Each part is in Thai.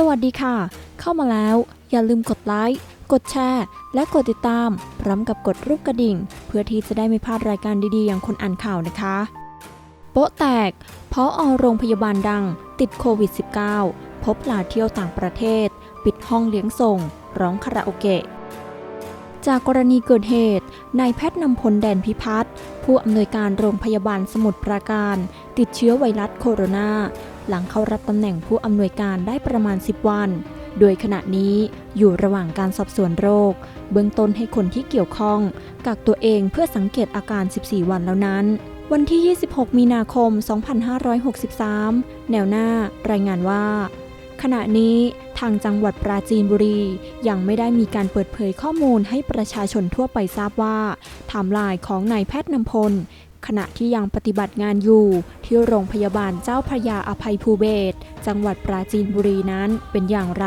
สวัสดีค่ะ เข้ามาแล้ว อย่าลืมกดไลค์ กดแชร์ และกดติดตาม พร้อมกับกดรูปกระดิ่ง เพื่อที่จะได้ไม่พลาดรายการดีๆ อย่างคนอ่านข่าวนะคะ โป๊ะแตกพออโรงพยาบาลดัง ติดโควิด -19 พบลาเที่ยวต่างประเทศ ปิดห้องเลี้ยงส่ง ร้องคาราโอเกะจากกรณีเกิดเหตุ นายแพทย์นำพลแดนพิพัฒน์ผู้อำนวยการโรงพยาบาลสมุทรปราการ ติดเชื้อไวรัสโคโรนา หลังเข้ารับตำแหน่งผู้อำนวยการได้ประมาณ 10 วัน โดยขณะนี้อยู่ระหว่างการสอบสวนโรค เบื้องต้นให้คนที่เกี่ยวข้องกักตัวเองเพื่อสังเกตอาการ 14 วันแล้วนั้น วันที่ 26 มีนาคม 2563 แนวหน้ารายงานว่า ขณะนี้ทางจังหวัดปราจีนบุรี ยังไม่ได้มีการเปิดเผยข้อมูลให้ประชาชนทั่วไปทราบว่าไทม์ไลน์ของนายแพทย์นำพล ขณะที่ยังปฏิบัติงานอยู่ ที่โรงพยาบาลเจ้าพระยาอภัยภูเบศจังหวัดปราจีนบุรีนั้นเป็นอย่างไร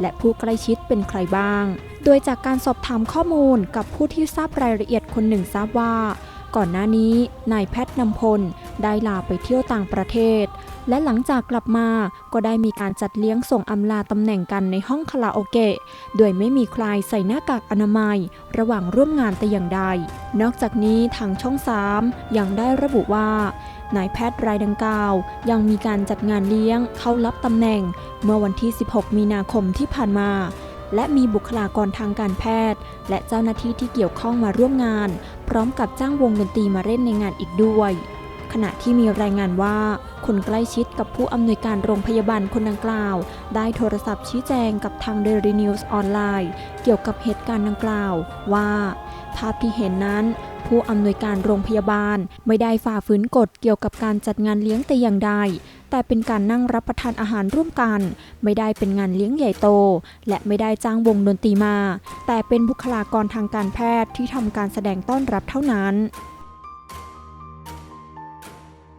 และผู้ใกล้ชิดเป็นใครบ้าง โดยจากการสอบถามข้อมูลกับผู้ที่ทราบรายละเอียดคนหนึ่งทราบว่า ก่อนหน้านี้นายแพทย์นำพลได้ลาไปเที่ยวต่างประเทศ และหลังจากกลับมาก็ได้มีการจัดเลี้ยงส่งอำลาตำแหน่งกันในห้องคาราโอเกะ โดยไม่มีใครใส่หน้ากากอนามัย ระหว่างร่วมงานแต่อย่างใด นอกจากนี้ทางช่อง 3 ยังได้ระบุว่านายแพทย์รายดังกล่าว ยังมีการจัดงานเลี้ยงเข้ารับตำแหน่ง เมื่อวันที่ 16 มีนาคมที่ผ่านมาและมีบุคลากรทางการแพทย์ และเจ้าหน้าที่ที่เกี่ยวข้องมาร่วมงาน ร้อมกับจ้างวงดนตรีมาเล่นในงานอีกด้วย ขณะที่มีรายงานว่า คนใกล้ชิดกับผู้อำนวยการโรงพยาบาลคนดังกล่าว ได้โทรศัพท์ชี้แจงกับทาง Daily News ออนไลน์ เกี่ยวกับเหตุการณ์ดังกล่าวว่า ภาพที่เห็นนั้น ผู้อำนวยการโรงพยาบาล ไม่ได้ฝ่าฝืนกฎเกี่ยวกับการจัดงานเลี้ยงแต่อย่างใด แต่เป็นการนั่งรับประทานอาหารร่วมกัน ไม่ได้เป็นงานเลี้ยงใหญ่โต และไม่ได้จ้างวงดนตรีมา แต่เป็นบุคลากรทางการแพทย์ที่ทำการแสดงต้อนรับเท่านั้น